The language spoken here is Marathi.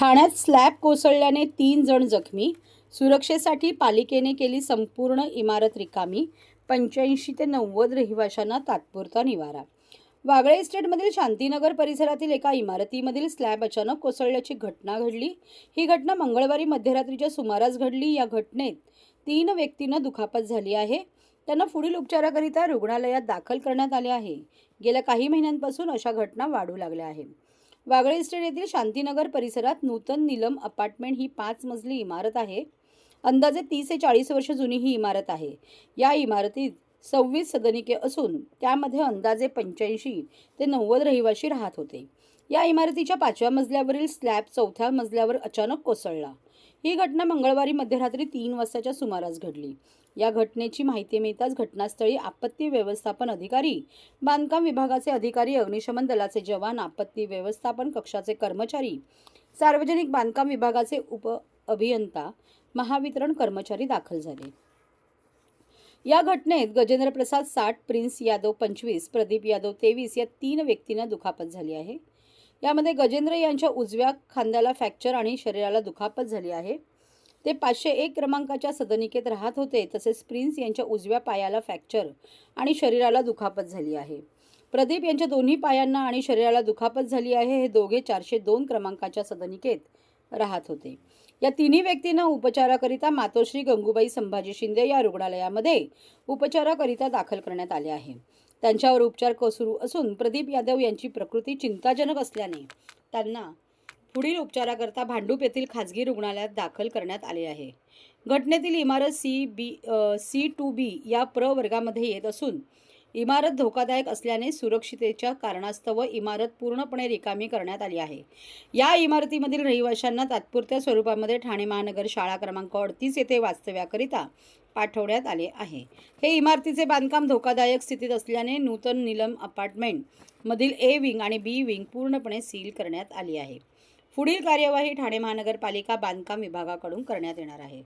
ठाण्यात स्लॅब कोसळल्याने तीन जण जखमी. सुरक्षेसाठी पालिकेने केली संपूर्ण इमारत रिकामी. पंच्याऐंशी ते नव्वद रहिवाशांना तात्पुरता निवारा. वागळे इस्टेटमधील शांतीनगर परिसरातील एका इमारतीमधील स्लॅब अचानक कोसळल्याची घटना घडली. ही घटना मंगळवारी मध्यरात्रीच्या सुमारास घडली. या घटनेत तीन व्यक्तींना दुखापत झाली आहे. त्यांना पुढील उपचाराकरिता रुग्णालयात दाखल करण्यात आले आहे. गेल्या काही महिन्यांपासून अशा घटना वाढू लागल्या आहेत. वागळे इस्टेट येथील शांतीनगर परिसरात नूतन निलम अपार्टमेंट ही पाच मजली इमारत आहे. अंदाजे तीस ते चाळीस वर्ष जुनी ही इमारत आहे. या इमारतीत सव्वीस सदनिके असून त्यामध्ये अंदाजे पंच्याऐंशी ते नव्वद रहिवाशी राहत होते. या इमारतीच्या पाचव्या मजल्यावरील स्लॅब चौथ्या मजल्यावर अचानक कोसळला. ही घटना मंगळवारी मध्यरात्री तीन वाजताच्या सुमारास घडली. या घटनेची माहिती मिळताच घटनास्थळी आपत्ती व्यवस्थापन अधिकारी बांधकाम विभागाचे अधिकारी अग्निशमन दलाचे जवान आपत्ती व्यवस्थापन कक्षाचे कर्मचारी सार्वजनिक बांधकाम विभागाचे उप अभियंता महावितरण कर्मचारी दाखल झाले. या घटनेत गजेंद्र प्रसाद साठ प्रिन्स यादव पंचवीस प्रदीप यादव तेवीस या तीन व्यक्तींना दुखापत झाली आहे. यामध्ये गजेंद्र यांच्या उजव्या खांद्याला फ्रॅक्चर आणि शरीराला दुखापत झाली आहे. ते पाचशे एक क्रमांकाच्या सदनिकेत राहत होते तसेच प्रिन्स यांच्या उजव्या पायाला फ्रॅक्चर आणि शरीराला दुखापत झाली आहे. प्रदीप यांच्या दोन्ही पायांना आणि शरीराला दुखापत झाली आहे हे दोघे चारशे दोन क्रमांकाच्या सदनिकेत राहत होते. या तिन्ही व्यक्तींना उपचाराकरिता मातोश्री गंगूबाई संभाजी शिंदे या रुग्णालयामध्ये उपचाराकरिता दाखल करण्यात आले आहे. त्यांच्यावर उपचार सुरू असून प्रदीप यादव यांची प्रकृती चिंताजनक असल्याने त्यांना पुढील उपचाराकरता भांडूप येथील खाजगी रुग्णालयात दाखल करण्यात आले आहे. घटनेतील इमारत C B C two B या प्रवर्गामध्ये येत असून इमारत धोकादायक असल्याने सुरक्षितेच्या कारणास्तव इमारत पूर्णपणे रिकामी करण्यात आली आहे. या इमारतीमधील रहिवाशांना तात्पुरत्या स्वरूपामध्ये ठाणे महानगर शाळा क्रमांक अडतीस येथे वास्तव्याकरिता पाठवण्यात आले आहे. हे इमारतीचे बांधकाम धोकादायक स्थितीत असल्याने नूतन निलम अपार्टमेंट मधील ए विंग आणि बी विंग पूर्णपणे सील करण्यात आली आहे. पुढील कार्यवाही ठाणे महानगरपालिका बांधकाम विभागाकडून करण्यात येणार आहे.